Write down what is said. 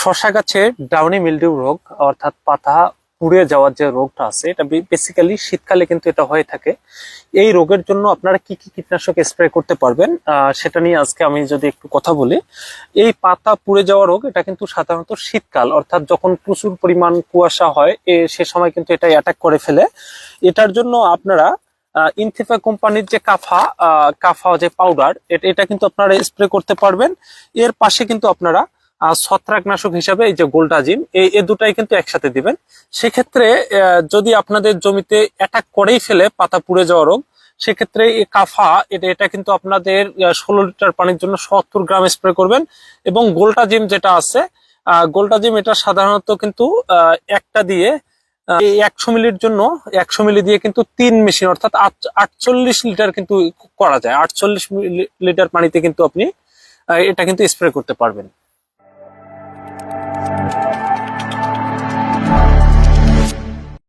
শশা গাছের Downey mildew রোগ, অর্থাৎ পাতা পুড়ে যাওয়ার যে রোগটা আছে, এটা বেসিক্যালি শীতকালে কিন্তু এটা হয়ে থাকে। এই রোগের জন্য আপনারা কি কি কীটনাশক স্প্রে করতে পারবেন? সেটা নিয়ে আজকে আমি যদি একটু কথা বলি, এই পাতা পুড়ে যাওয়া রোগ, এটা কিন্তু সাধারণত শীতকাল, অর্থাৎ যখন প্রচুর পরিমাণ কুয়াশা হয়, এ, সে সময় কিন্তু এটা অ্যাটাক করে ফেলে। এটার জন্য আপনারা ইনথিফা কোম্পানির যে কাফা কাফা যে পাউডার এটা কিন্তু আপনারা স্প্রে করতে পারবেন। এর পাশে কিন্তু আপনারা ছত্রাকনাশক হিসাবে এই যে গোল্ডাজিম, এই এ দুটাই কিন্তু একসাথে দিবেন। সেক্ষেত্রে যদি আপনাদের জমিতে অ্যাটাক করেই ফেলে, পাতা পুড়ে যাওয়া রোগ, সেক্ষেত্রে এই কাফা, এটা এটা কিন্তু আপনাদের ষোলো লিটার পানির জন্য সত্তর গ্রাম স্প্রে করবেন। এবং গোল্টাজিম যেটা আছে গোল্টাজিম এটা সাধারণত কিন্তু একটা দিয়ে এই একশো মিলির জন্য, একশো মিলি দিয়ে কিন্তু তিন মেশিন, অর্থাৎ আট- আটচল্লিশ লিটার কিন্তু করা যায়। আটচল্লিশ লিটার পানিতে কিন্তু আপনি এটা কিন্তু স্প্রে করতে পারবেন।